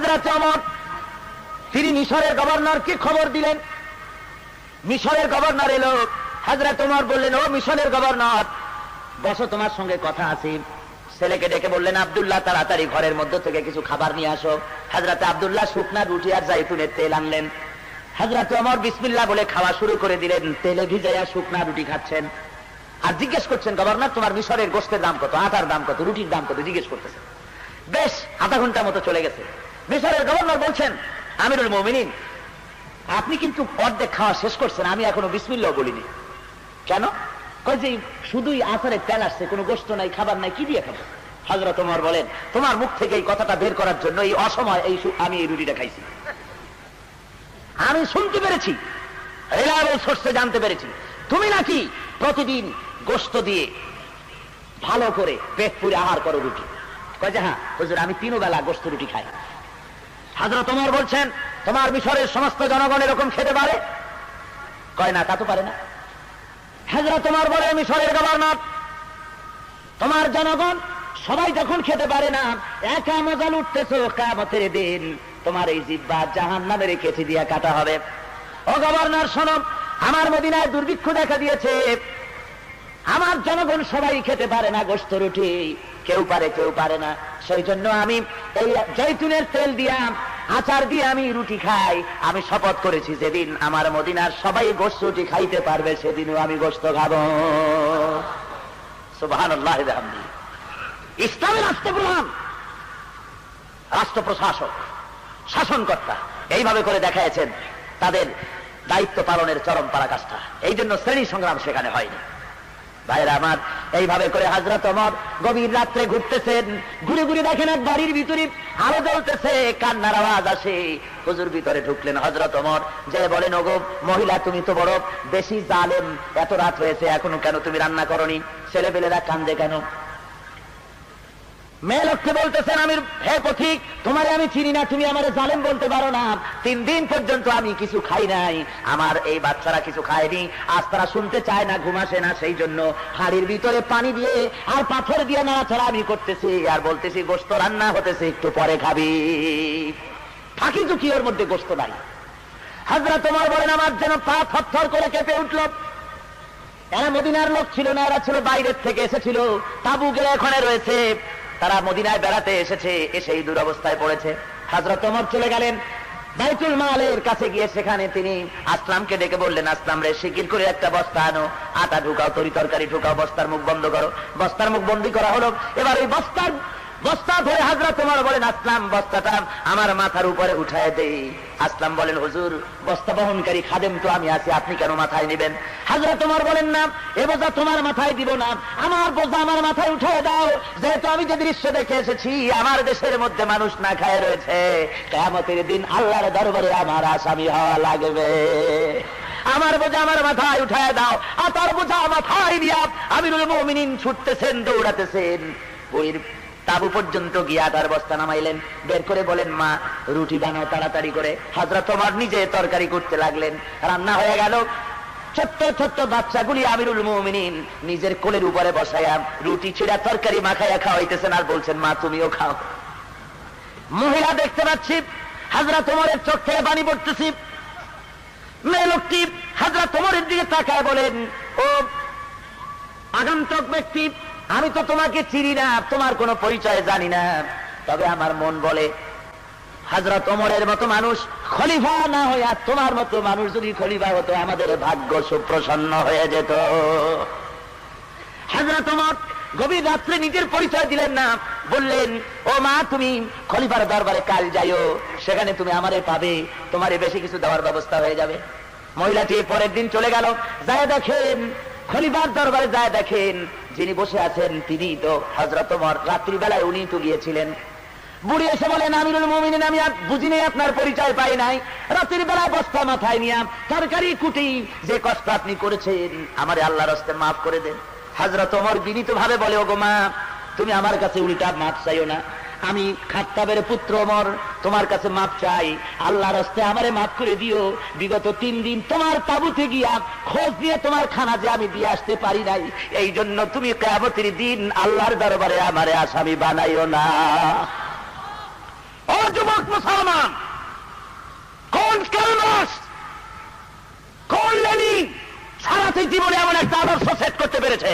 হাজরাত অমর তিনি মিশরের গভর্নরকে খবর দিলেন? মিশরের গভর্নর এলো। হাজরাত তোমার বললেন, ও মিশরের গভর্নর, বসো, তোমার সঙ্গে কথা আছে। ছেলেকে ডেকে বললেন, আব্দুল্লাহ, তাড়াতাড়ি ঘরের মধ্য থেকে কিছু খাবার নিয়ে আসো। হাজরাতে আব্দুল্লাহ শুকনা রুটি আর জাইতুনের তেল আনলেন। হাজরাতে অমর বিসমিল্লাহ বলে খাওয়া শুরু করে দিলেন, তেলে ভিজাইয়া শুকনা রুটি খাচ্ছেন। আর জিজ্ঞেস করছেন, গভর্নর, তোমার মিশরের গোস্তের দাম কত? আটার দাম কত? রুটির দাম কত? জিজ্ঞেস করতেছেন। বেশ, আধা ঘণ্টা মতো চলে গেছে। মিশরের গভর্নর বলছেন, আমিরুল মমিনিন, আপনি কিন্তু অর্ধেক খাওয়া শেষ করছেন, আমি এখনও বিসমিল্লাহ বলিনি। কেন? যে শুধুই আসারের তেল আসছে, কোনো গোস্ত নাই, খাবার নাই, কি দিয়ে খাব? হজরত তোমার বলেন, তোমার মুখ থেকে এই কথাটা বের করার জন্য এই অসময় এই আমি এই রুটিটা খাইছি। আমি শুনতে পেরেছি, রিলায়েবল সোর্সে জানতে পেরেছি। তুমি নাকি প্রতিদিন গোস্ত দিয়ে ভালো করে পেট পুরে আহার করো রুটি। কয় যে হ্যাঁ হুজুর, আমি তিন বেলা গোস্ত রুটি খাই। হাজরা তোমার বলছেন, তোমার মিশরের সমস্ত জনগণ এরকম খেতে পারে? কয় না, তা তো পারে না। হাজরা তোমার বলে, মিশরের গভর্নর তোমার জনগণ সবাই যখন খেতে পারে না, একা মজা লুটতেছো কামতের দিন। তোমার এই জিব্বা জাহান নামে রেখেছি দিয়া কাটা হবে। ও গভর্নর শোনো, আমার মদিনায় দুর্ভিক্ষ দেখা দিয়েছে। আমার জনগণ সবাই খেতে পারে না গোস্ত রুটি। কেউ পারে কেউ পারে না। সেই জন্য আমি এই জৈতুনের তেল দিয়া আচার দিয়ে আমি রুটি খাই, আমি শপথ করেছি যেদিন আমার মদিনার সবাই গোস্ত রুটি খাইতে পারবে, সেদিনও আমি গোস্ত খাব। সুবাহান ইসলামের রাষ্ট্রপ্রধান রাষ্ট্র প্রশাসক শাসনকর্তা, এইভাবে করে দেখাইছেন তাদের দায়িত্ব পালনের চরম পারাকাষ্ঠা। এই জন্য শ্রেণি সংগ্রাম সেখানে হয়নি। ভাইরা আমার, এইভাবে করে হাজরত অমর গভীর রাত্রে ঘুরতেছেন, ঘুরে ঘুরে দেখেন এক বাড়ির ভিতরে আলো জ্বলতেছে, কান্নার আওয়াজ আসে। হুজুর ভিতরে ঢুকলেন হজরত অমর যে বলেন, ওগো মহিলা, তুমি তো বড় বেশি জালেম, এত রাত হয়েছে, এখনও কেন তুমি রান্না করনি? ছেলেপেলেরা কান্দে কেন? মেয়ে লোককে বলতেছেন, আমি, হে পথিক, তোমারে আমি চিনি না, তুমি আমার জালেম বলতে পারো না। তিন দিন পর্যন্ত আমি কিছু খাই নাই, আমার এই বাচ্চারা কিছু খায়নি, আজ তারা শুনতে চায় না ঘুমাসে না, সেই জন্য হাড়ির ভিতরে পানি দিয়ে আর পাথর দিয়ে নাড়াছাড়া আমি করতেছি, আর বলতেছি গোস্ত রান্না হতেছে, একটু পরে খাবি। ফাঁকি ঝুঁকি ওর মধ্যে গোস্ত নাই। হাজরা তোমার বলেন, আমার যেন পা থর করে কেঁপে উঠল। এরা মদিনার লোক ছিল না, এরা ছিল বাইরের থেকে এসেছিল। তাবু গেলে এখানে রয়েছে। তারা মদিনায় বেড়াতে এসেছে, এসে এই দুরবস্থায় পড়েছে। হাজরত ওমর চলে গেলেন। বাইতুল মালের কাছে গিয়ে সেখানে তিনি আসলামকে ডেকে বললেন, আসলাম রে শিকির করে একটা বস্তা আনো। আটা ঢুকাও, তরি তরকারি ঢুকাও, বস্তার মুখ বন্ধ করো। বস্তার মুখ বন্দি করা হলো। এবার ওই বস্তার বস্তা ধরে হাজরা তোমার বলেন, আসলাম বস্তাটা আমার মাথার উপরে উঠায় দেই। আসলাম বলেন, হুজুর, বস্তা বহনকারী খাদেম তো আমি আছি, আপনি কেন মাথায় নেবেন? হাজরা তোমার বলেন, না, এ বোঝা তোমার মাথায় দিব না, আমার বোঝা আমার মাথায় উঠায় দাও। যেহেতু আমি যে দৃশ্য দেখে এসেছি, আমার দেশের মধ্যে মানুষ না খায় রয়েছে কেমতের দিন আল্লাহর দরবারে আমার আসামি হওয়া লাগবে। আমার বোঝা আমার মাথায় উঠায় দাও, আর তার বোঝা মাথায় দিয়া আমিরুল মুমিনিন ছুটতেছেন, দৌড়াতেছেন। তাবু পর্যন্ত গিয়া তার বস্তা নামাইলেন। বের করে বলেন, মা, রুটি বানাও তাড়াতাড়ি করে। হাজরা তোমার নিজে তরকারি করতে লাগলেন। রান্না হয়ে গেল। ছোট্ট ছোট্ট বাচ্চাগুলি আমিরুল মুমিনিন নিজের কোলের উপরে বসায়া রুটি ছিঁড়া তরকারি মাখাইয়া খাওয়াইতেছেন আর বলছেন, মা, তুমিও খাও। মহিলা দেখতে পাচ্ছি হাজরা তোমারের চোখ থেকে পানি পড়তেছি। মেয়ে লোকটি হাজরা তোমারের দিকে তাকায় বলেন, ও আগন্তক ব্যক্তি আমি তো তোমাকে চিনি না, তোমার কোনো পরিচয় জানি না। তবে আমার মন বলে হাজরত ওমরের মতো মানুষ, খলিফা না হইয়া তোমার মতো মানুষ যদি খলিফা হতো, আমাদের ভাগ্য সুপ্রসন্ন হয়ে যেত। হাজরত ওমর গভীর রাত্রে নিজের পরিচয় দিলেন না, বললেন, ও মা, তুমি খলিফার দরবারে কাল যাইও, সেখানে তুমি আমারে পাবে, তোমারে বেশি কিছু দেওয়ার ব্যবস্থা হয়ে যাবে। মহিলাটি পরের দিন চলে গেল যায় দেখেন খলিফার দরবারে যায় দেখেন, যিনি বসে আছেন, তিনি তো হজরত রাত্রিবেলায় উনি তো গিয়েছিলেন। বুড়ি এসে বলেন আমিরুল আমি বুঝি আপনার পরিচয় পাই নাই। রাতের বেলায় বস্তা মাথায় নিয়ে, তরকারি, কুটি, যে কষ্ট আপনি করেছেন, আমার আল্লাহর হস্তে মাফ করে দেন। হাজরত ওমর বিনীত ভাবে বলে, ওগো মা, তুমি আমার কাছে উল্টা মাফ চাইও না। আমি খাত্তাবের পুত্র ওমর তোমার কাছে মাপ চাই। আল্লাহর হস্তে আমারে মাফ করে দিও। বিগত তিন দিন তোমার তাবুতে গিয়া খোঁজ দিয়ে তোমার খানা যে আমি দিয়ে আসতে পারি নাই। এই জন্য তুমি কেমতির দিন আল্লাহর দরবারে আমারে আসামি বানাইও না। ও যুবক মুসলমান, কোন কালমাস কোন লেনিন সারাতে জীবনে এমন একটা আদর্শ সেট করতে পেরেছে?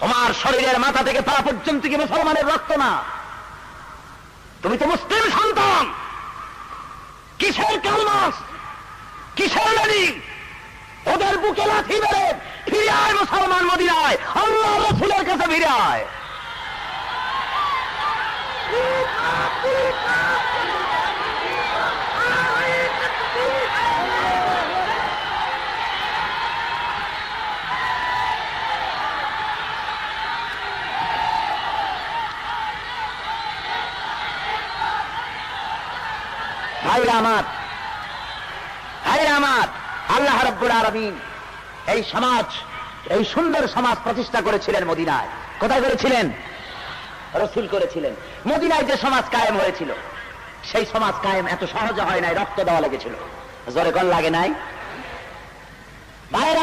তোমার শরীরের মাথা থেকে পা পর্যন্ত কি মুসলমানের রক্ত না? তুমি তো মুসলিম সন্তান। কিসের কালমাস? কিসের নারী ওদের বুকে লাথি মেরে ফিরে আয় মুসলমান মদিনায়। আল্লাহ রসুলের কাছে ফিরে আয়। ভাইরা আমার। আল্লাহ রব্বুল আলমিন এই সমাজ, এই সুন্দর সমাজ প্রতিষ্ঠা করেছিলেন মদিনায়। কোথায় করেছিলেন? রসুল করেছিলেন। মদিনায় যে সমাজ কায়েম হয়েছিল, সেই সমাজ কায়েম এত সহজে হয় নাই, রক্ত দেওয়া লেগেছিল। জোরে লাগে নাই?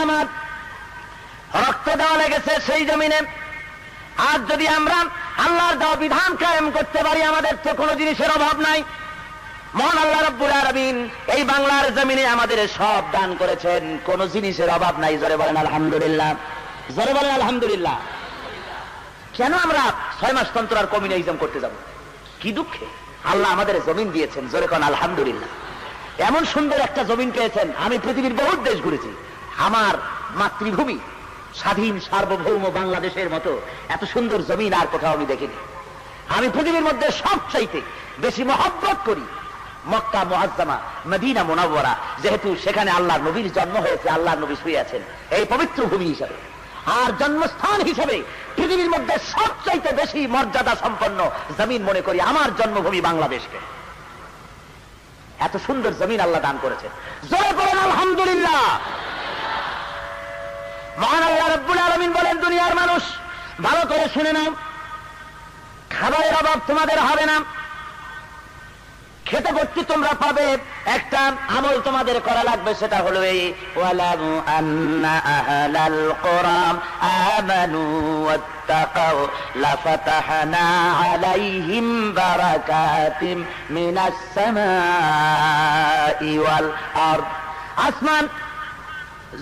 আমার, রক্ত দেওয়া লেগেছে সেই জমিনে। আজ যদি আমরা আল্লাহর দেওয়া বিধান কায়েম করতে পারি, আমাদের তো কোনো জিনিসের অভাব নাই। মহান আল্লাহ রব্বুল আরবিন এই বাংলার জমিনে আমাদের সব দান করেছেন। কোন জিনিসের অভাব নাই, জোরে বলেন আলহামদুলিল্লাহ। জোরে বলেন আলহামদুলিল্লাহ। কেন আমরা ছয় মাস তন্ত্র আর কমিউনিজম করতে যাব? কি দুঃখে? আল্লাহ আমাদের জমিন দিয়েছেন, জোরে কোন আলহামদুলিল্লাহ। এমন সুন্দর একটা জমিন পেয়েছেন, আমি পৃথিবীর বহুত দেশ ঘুরেছি। আমার মাতৃভূমি, স্বাধীন, সার্বভৌম বাংলাদেশের মতো এত সুন্দর জমিন আর কোথাও আমি দেখিনি। আমি পৃথিবীর মধ্যে সব চাইতে বেশি মহব্বত করি মক্কা মোয়াজ্জামা মদিনা মোনাবরা যেহেতু সেখানে আল্লাহ নবীর জন্ম হয়েছে আল্লাহ নবী শুয়ে আছেন। এই পবিত্র ভূমি হিসাবে। আর জন্মস্থান হিসেবে পৃথিবীর মধ্যে সবচাইতে বেশি মর্যাদা সম্পন্ন জমিন মনে করি আমার জন্মভূমি বাংলাদেশকে। এত সুন্দর জমিন আল্লাহ দান করেছে জোরে করেন আলহামদুলিল্লাহ। মহান আল্লাহ রব্বুল আলমিন বলেন, দুনিয়ার মানুষ, ভালো করে শুনে নাও। খাবারের অভাব তোমাদের হবে না। খেতে ভর্তি তোমরা পাবে। একটা আমল তোমাদের করা লাগবে, সেটা হলো এই, ওয়ালামু আন্না আহলাল কোরআন আমানু লাফাতাহনা আলাইহিম বারাকাতিম মিনাস সামাই ওয়াল আরদ। আসমান,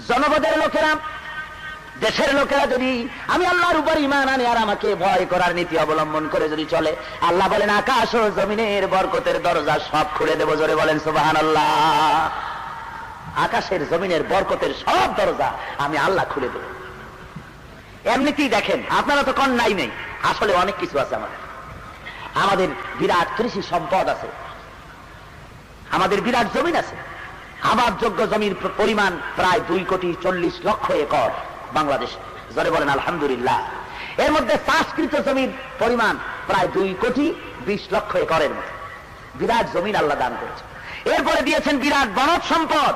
জনপদের লোকেরা দেশের লোকেরা যদি আমি আল্লাহর উপর ইমান আনে আর আমাকে ভয় করার নীতি অবলম্বন করে যদি চলে, আল্লাহ বলেন, আকাশ ও জমিনের বরকতের দরজা সব খুলে দেবো। জোরে বলেন সুবাহান আল্লাহ আকাশের জমিনের বরকতের সব দরজা আমি আল্লাহ খুলে দেব। এমনিতেই দেখেন, আপনারা তো কন্যাই নেই, আসলে অনেক কিছু আছে আমাদের। আমাদের বিরাট কৃষি সম্পদ আছে। আমাদের বিরাট জমিন আছে। আবাদ যোগ্য জমির পরিমাণ প্রায় দুই কোটি চল্লিশ লক্ষ একর। বাংলাদেশ। জরে বলেন, আলহামদুলিল্লাহ। এর মধ্যে চাষকৃত জমির পরিমাণ প্রায় দুই কোটি বিশ লক্ষ একরের মতো। বিরাট জমিন আল্লাহ দান করেছে এরপরে দিয়েছেন বিরাট বনজ সম্পদ।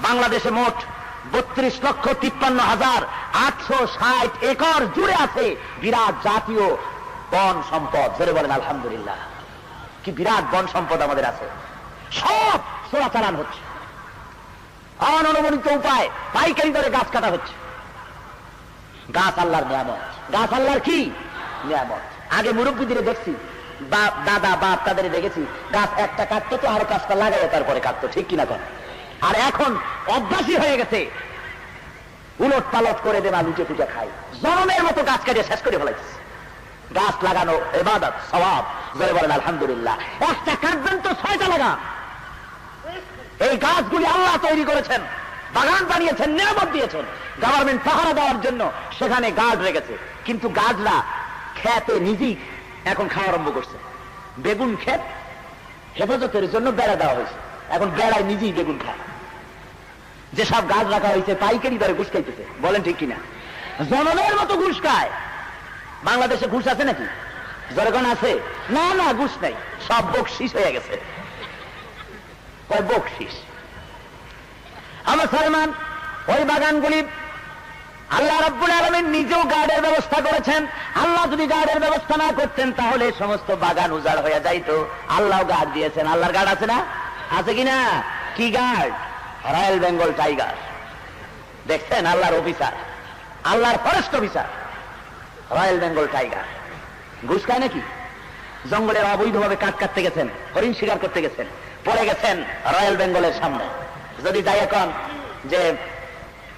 বাংলাদেশে মোট বত্রিশ লক্ষ তিপ্পান্ন হাজার আটশো ষাট একর জুড়ে আছে বিরাট জাতীয় বন সম্পদ। জোরে বলেন, আলহামদুলিল্লাহ। কি বিরাট বন সম্পদ আমাদের আছে? সব চোরাচালান হচ্ছে। অননুমোদিত উপায়, পাইকারি দরে গাছ কাটা হচ্ছে। গাছ আল্লাহর নিয়ামত। গাছ আল্লাহর কি? নিয়ামত। আগে মুরব্বীদের দেখছি, বাপ, দাদা, বাপ তাদের দেখেছি, গাছ একটা কাটতো তো আরও গাছটা লাগাই তারপরে কাটতো, ঠিক কিনা কর আর এখন অভ্যাসী হয়ে গেছে। উলট পালট করে দেবা লুটে পুজো খাই। জনমের মতো গাছ কাটিয়ে শেষ করে ফেলাইছে। গাছ লাগানো এবাদত সবাব জোরে বলেন, আলহামদুলিল্লাহ। একটা কাটবেন তো ছয়টা লাগা এই গাছগুলি আল্লাহ তৈরি করেছেন। বাগান বানিয়েছেন, নিরাপদ দিয়েছেন। গভর্নমেন্ট পাহারা দেওয়ার জন্য সেখানে গাছ রেখেছে। কিন্তু গাছরা খেতে নিজেই এখন খাওয়া আরম্ভ করছে। বেগুন ক্ষেত হেফাজতের জন্য বেড়া দেওয়া হয়েছে। এখন বেড়ায় নিজেই বেগুন খায়। যেসব গাছ রাখা হয়েছে, পাইকারি দরে ঘুষ খাইতেছে। বলেন ঠিক কিনা? জনমের মতো ঘুষ খায়। বাংলাদেশে ঘুষ আছে নাকি? জনগণ আছে? না না, ঘুষ নাই। সব বকশিস হয়ে গেছে। বকশিস আমার সালমান ওই বাগানগুলি আল্লাহ রব্বুল আলমের নিজেও গার্ডের ব্যবস্থা করেছেন। আল্লাহ যদি গার্ডের ব্যবস্থা না করতেন, তাহলে সমস্ত বাগান উজাড় হয়ে যাইতো। আল্লাহ গার্ড দিয়েছেন। আল্লাহর গার্ড আছে না? আছে কিনা? কি গার্ড? Royal Bengal tiger. দেখছেন? আল্লাহর অফিসার। আল্লাহর forest officer. Royal Bengal tiger. ঘুষ খায় নাকি? জঙ্গলের অবৈধভাবে কাঠ কাটতে গেছেন, হরিণ শিকার করতে গেছেন, পড়ে গেছেন রয়্যাল বেঙ্গলের সামনে। যদি যাই এখন যে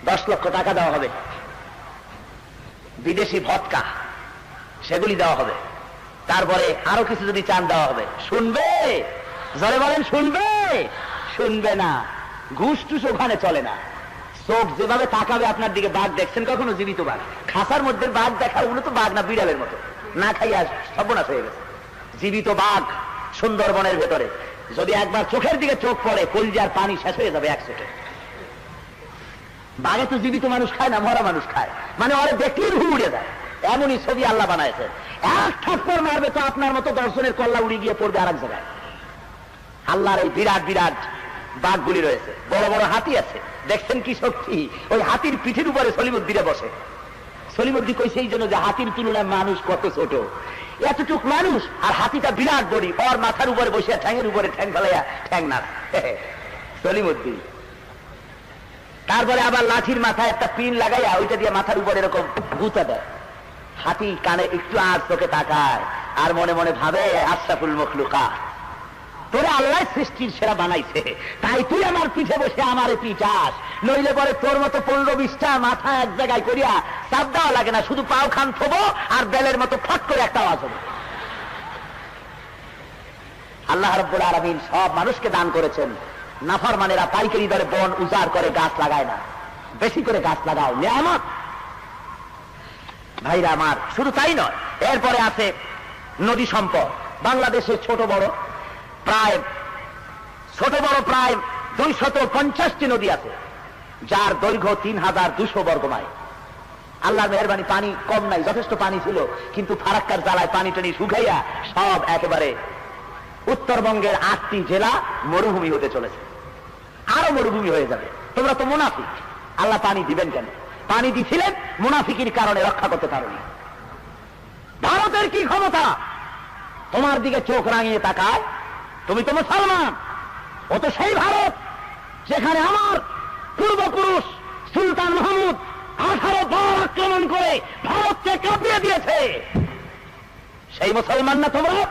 দশ লক্ষ টাকা দেওয়া হবে, বিদেশি ভটকা, সেগুলি দেওয়া হবে, তারপরে আরও কিছু যদি চান দেওয়া হবে, শুনবে? জরে বলেন, শুনবে? শুনবে না। ঘুষ টুস ওখানে চলে না। চোখ যেভাবে তাকাবে আপনার দিকে বাঘ, দেখছেন কখনো জীবিত বাঘ? খাসার মধ্যে বাঘ দেখা ওগুলো তো বাঘ না, বিড়ালের মতো। না খাইয়া সর্বনাশ হয়ে গেছে। জীবিত বাঘ সুন্দরবনের ভেতরে। যদি একবার চোখের দিকে চোখ পড়ে কলজার পানি শেষ হয়ে যাবে এক চোখে বাঘে তো জীবিত মানুষ খায় না, মরা মানুষ খায়। মানে ওরা দেখলেই রু উড়ে যায়। এমনই ছবি আল্লাহ বানাইছে। এক ঠাপ্পর মারবে তো আপনার মতো দর্শনের কল্লা উড়ে গিয়ে পড়বে আর এক জায়গায়। আল্লাহর এই বিরাট বিরাট বাঘগুলি রয়েছে। বড় বড় হাতি আছে। দেখছেন কি শক্তি? ওই হাতির পিঠের উপরে সলিমুদ্দিনে বসে। সলিমুদ্দি কইছে, এই জন্য যে হাতির তুলনায় মানুষ কত ছোট। এতটুক মানুষ আর হাতিটা বিরাট বড়ি, ওর মাথার উপরে বসে ঠ্যাঙের উপরে ঠ্যাং ফেলাইয়া ঠ্যাং না সলিমুদ্দিন। তারপরে আবার লাঠির মাথায় একটা পিন লাগাইয়া ওইটা দিয়ে মাথার উপরে এরকম গুতা দেয়। হাতি কানে একটু আর চোখে তাকায়, আর মনে মনে ভাবে, আশরাফুল মখলুকা তোরা আল্লাহ সৃষ্টির সেরা বানাইছে। তাই তুই আমার পিঠে বসে আমার পিঠাস নইলে পরে তোর মতো পনেরো বিশটা মাথা এক জায়গায় করিয়া চাপ দেওয়া লাগে না। শুধু পাও খান থবো আর বেলের মতো ফট করে একটা আওয়াজ হবে। আল্লাহ রব্বুল আলমিন সব মানুষকে দান করেছেন। নাফার মানেরা পাইকারি দরে বন উজাড় করে গাছ লাগায় না। বেশি করে গাছ লাগাও, নিয়ামত। ভাইরা আমার, শুধু তাই নয়, এরপরে আছে নদী সম্পদ। বাংলাদেশের ছোট বড়। প্রায়, ছোট বড় প্রায় দুইশত পঞ্চাশটি নদী আছে, যার দৈর্ঘ্য তিন হাজার দুশো বর্গ মাইল। আল্লাহর মেহরবানি, পানি কম নাই, যথেষ্ট পানি ছিল, কিন্তু ফারাক্কার জ্বালায় পানি টানি শুকাইয়া সব একেবারে উত্তরবঙ্গের আটটি জেলা মরুভূমি হতে চলেছে। আরও মরুভূমি হয়ে যাবে। তোমরা তো মুনাফিক। আল্লাহ পানি দিবেন কেন? পানি দিছিলেন, মুনাফিকির কারণে রক্ষা করতে পারোনি। ভারতের কি ক্ষমতা? তোমার দিকে চোখ রাঙিয়ে তাকায় তুমি তো মুসলমান। ও তো সেই ভারত যেখানে আমার পূর্বপুরুষ সুলতান মাহমুদ আঠারো বার আক্রমণ করে ভারতকে কাঁপিয়ে দিয়েছে। সেই মুসলমান না তোমরা?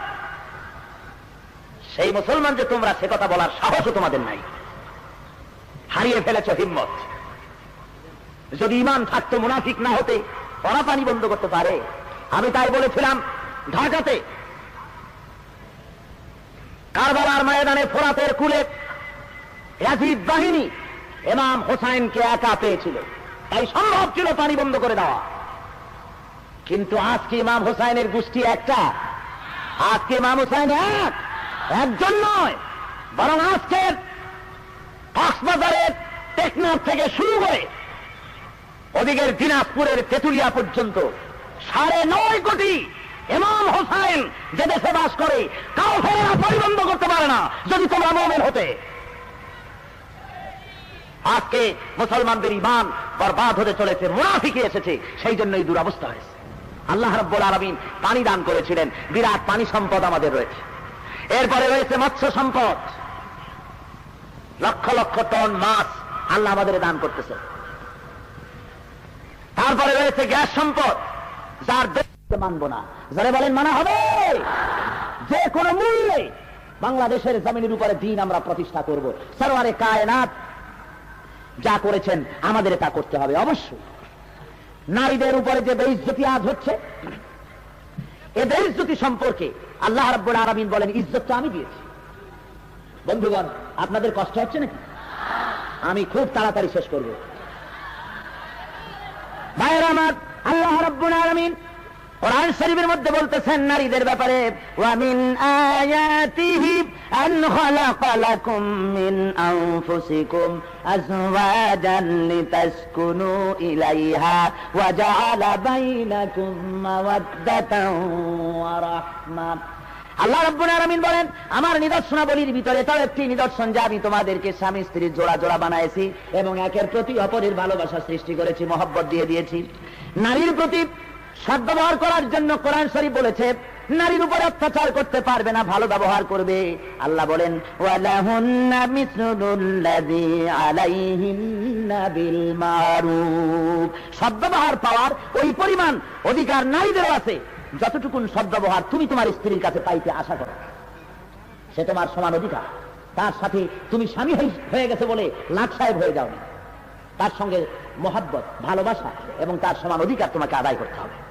সেই মুসলমান যে তোমরা, সে কথা বলার সাহসও তোমাদের নাই। হারিয়ে ফেলেছ হিম্মত। যদি ইমান থাকতো, মুনাফিক না হতে ওরা পানি বন্ধ করতে পারে। আমি তাই বলেছিলাম, ঢাকাতে কারবালার ময়দানে ফোরাতের কুলে ইয়াজিদ বাহিনী এমাম হোসাইনকে একা পেয়েছিল। তাই সম্ভব ছিল পানি বন্ধ করে দেওয়া। কিন্তু আজকে ইমাম হোসাইনের গোষ্ঠী একটা? আজকে ইমাম হোসাইন এক? একজন নয়, বরং আজকের কক্সবাজারের টেকনাফ থেকে শুরু করে ওদিকের দিনাজপুরের তেতুলিয়া পর্যন্ত সাড়ে নয় কোটি ইমাম হোসাইন যে দেশে বাস করে কাউ পরিবন্ধ করতে পারে না, যদি তোমরা মোমেন হতে। আজকে মুসলমানদের ইমান বরবাদ হতে চলেছে মুনাফিকে এসেছে সেই জন্যই দুরবস্থা হয়েছে। আল্লাহ রব্বুল আলমিন পানি দান করেছিলেন, বিরাট পানি সম্পদ আমাদের রয়েছে। এরপরে রয়েছে মৎস্য সম্পদ। লক্ষ লক্ষ টন মাছ আল্লাহ আমাদের দান করতেছে। তারপরে রয়েছে গ্যাস সম্পদ, যার মানব না। যারা বলেন মানা হবে। যে কোনো মূল্যে বাংলাদেশের জমিনের উপরে দিন আমরা প্রতিষ্ঠা করব। সরোয়ারে কায়নাত যা করেছেন, আমাদের তা করতে হবে অবশ্যই। নারীদের উপরে যে বেইজ্জতি আজ হচ্ছে, এ বেইজ্জতি সম্পর্কে আল্লাহ রাব্বুল আলামিন বলেন, ইজ্জতটা আমি দিয়েছি। বন্ধুগণ, আপনাদের কষ্ট হচ্ছে নাকি? আমি খুব তাড়াতাড়ি শেষ করব। ভাইয়ের আমার, আল্লাহ রাব্বুল আলামিন কোরআন শরীফের মধ্যে বলতেছেন, নারীদের ব্যাপারে, ওয়ামিন আয়াতিহি আন খালাকা লাকুম মিন আনফুসিকুম আজওয়াজান লিতাসকুনু ইলাইহা ওয়া জাআলা বাইনাকুম ওয়া আল্লাহ রাব্বুল আলামিন বলেন, আমার নিদর্শনাবলীর ভিতরে তার একটি নিদর্শন যে আমি তোমাদেরকে স্বামী স্ত্রীর জোড়া জোড়া বানাইছি এবং একের প্রতি অপরের ভালোবাসা সৃষ্টি করেছি, মহব্বত দিয়ে দিয়েছি। নারীর প্রতি সদ্ব্যবহার করার জন্য কোরআন শরীফ বলেছে, নারীর উপর অত্যাচার করতে পারবে না, ভালো ব্যবহার করবে। আল্লাহ বলেন সদ্ব্যবহার পাওয়ার ওই পরিমাণ অধিকার নারীদের আছে। যতটুকুন সদ্ব্যবহার তুমি তোমার স্ত্রীর কাছে পাইতে আশা করো, সে তোমার সমান অধিকার। তার সাথে তুমি স্বামী হয়ে- গেছে বলে লাখ সাহেব হয়ে যাওনি তার সঙ্গে মহাব্বত, ভালোবাসা এবং তার সমান অধিকার তোমাকে আদায় করতে হবে।